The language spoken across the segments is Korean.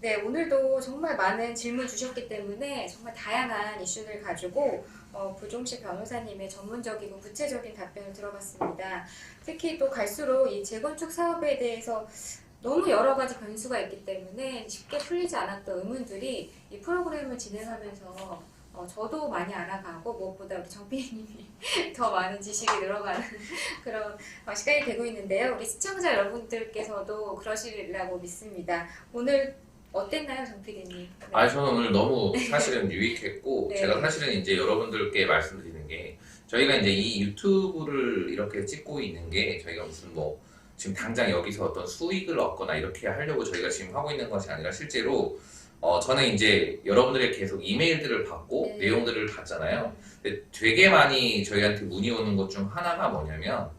네, 오늘도 정말 많은 질문 주셨기 때문에 정말 다양한 이슈를 가지고 어, 부종식 변호사님의 전문적이고 구체적인 답변을 들어봤습니다. 특히 또 갈수록 이 재건축 사업에 대해서 너무 여러 가지 변수가 있기 때문에 쉽게 풀리지 않았던 의문들이 이 프로그램을 진행하면서 어, 저도 많이 알아가고 무엇보다 우리 정PD님이 더 많은 지식이 늘어가는 그런 어, 시간이 되고 있는데요. 우리 시청자 여러분들께서도 그러시리라고 믿습니다. 오늘 어땠나요, 정PD님? 아 저는 오늘 너무 사실은 유익했고 네. 제가 사실은 이제 여러분들께 말씀드리는 게 저희가 이제 이 유튜브를 이렇게 찍고 있는 게 저희가 무슨 뭐 지금 당장 여기서 어떤 수익을 얻거나 이렇게 하려고 저희가 지금 하고 있는 것이 아니라 실제로 어 저는 이제 여러분들의 계속 이메일들을 받고 네. 내용들을 봤잖아요. 근데 되게 많이 저희한테 문의 오는 것 중 하나가 뭐냐면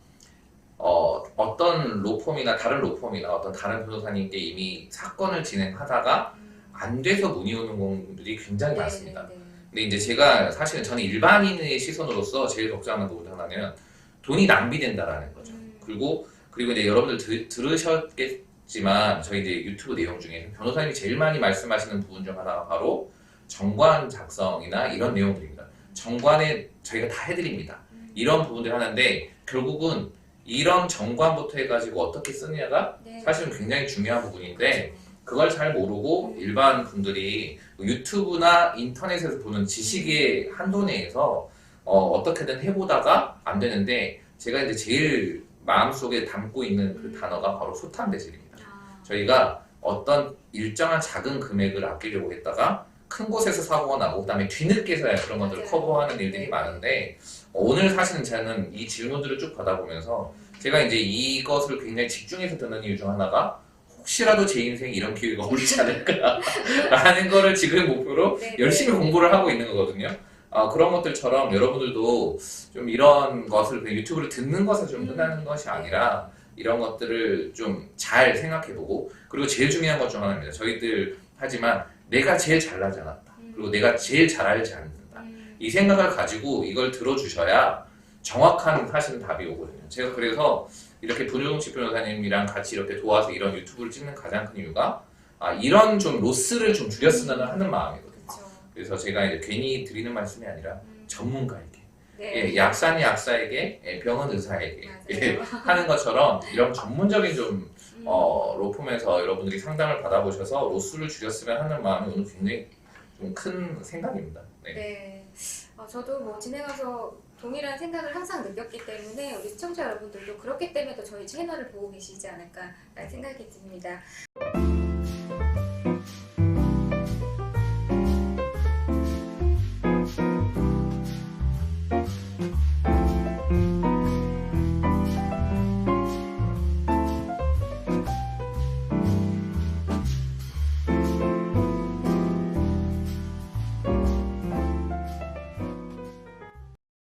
어, 어떤 로펌이나 다른 로펌이나 어떤 다른 변호사님께 이미 사건을 진행하다가 안 돼서 문의 오는 분들이 굉장히 네, 많습니다. 네, 네. 근데 이제 제가 사실은 저는 일반인의 시선으로서 제일 걱정하는 부분 하나는 돈이 낭비된다라는 거죠. 음. 그리고 그리고 이제 여러분들 들, 들으셨겠지만 저희 이제 유튜브 내용 중에 변호사님이 제일 많이 말씀하시는 부분 중 하나가 바로 정관 작성이나 이런 내용들입니다. 정관에 저희가 다 해드립니다. 음. 이런 부분들 하는데 결국은 이런 정관부터 해가지고 어떻게 쓰느냐가 네. 사실은 굉장히 중요한 부분인데 그렇죠. 그걸 잘 모르고 일반 분들이 유튜브나 인터넷에서 보는 지식의 한도 내에서 어, 떻게든 해보다가 안 되는데 제가 이제 제일 마음속에 담고 있는 그 단어가 바로 소탕 배슬입니다. 아, 저희가 어떤 일정한 작은 금액을 아끼려고 했다가 큰 곳에서 사고가 나고 그다음에 뒤늦게서야 그런 것들을. 커버하는 일들이 네. 많은데 어, 오늘 사실은 저는 이 질문들을 쭉 받아보면서 제가 이제 이것을 굉장히 집중해서 듣는 이유 중 하나가 혹시라도 제 인생에 이런 기회가 올지 않을까라는 거를 지금 목표로 네, 열심히 네. 공부를 하고 있는 거거든요. 아, 그런 것들처럼 여러분들도 좀 이런 것을 그냥 유튜브를 듣는 것에 좀 음. 끝나는 것이 아니라 이런 것들을 좀 잘 생각해보고 그리고 제일 중요한 것 중 하나입니다. 저희들 하지만 내가 제일 잘나지 않았다. 음. 그리고 내가 제일 잘 알지 않는다. 음. 이 생각을 가지고 이걸 들어주셔야 정확한 사실은 답이 오거든요. 제가 그래서 이렇게 분유동식 변호사님이랑 같이 이렇게 도와서 이런 유튜브를 찍는 가장 큰 이유가 아, 이런 좀 로스를 좀 줄였으면 하는 마음이거든요. 그렇죠. 그래서 제가 이제 괜히 드리는 말씀이 아니라 음. 전문가에게, 네. 예, 약사는 약사에게, 예, 병은 의사에게. 예, 하는 것처럼 이런 전문적인 좀 음. 어, 로펌에서 여러분들이 상담을 받아보셔서 로스를 줄였으면 하는 마음이 오늘 굉장히 좀 큰 생각입니다. 네. 네. 어, 저도 뭐 진행해서 동일한 생각을 항상 느꼈기 때문에 우리 시청자 여러분들도 그렇기 때문에 또 저희 채널을 보고 계시지 않을까라는 생각이 듭니다.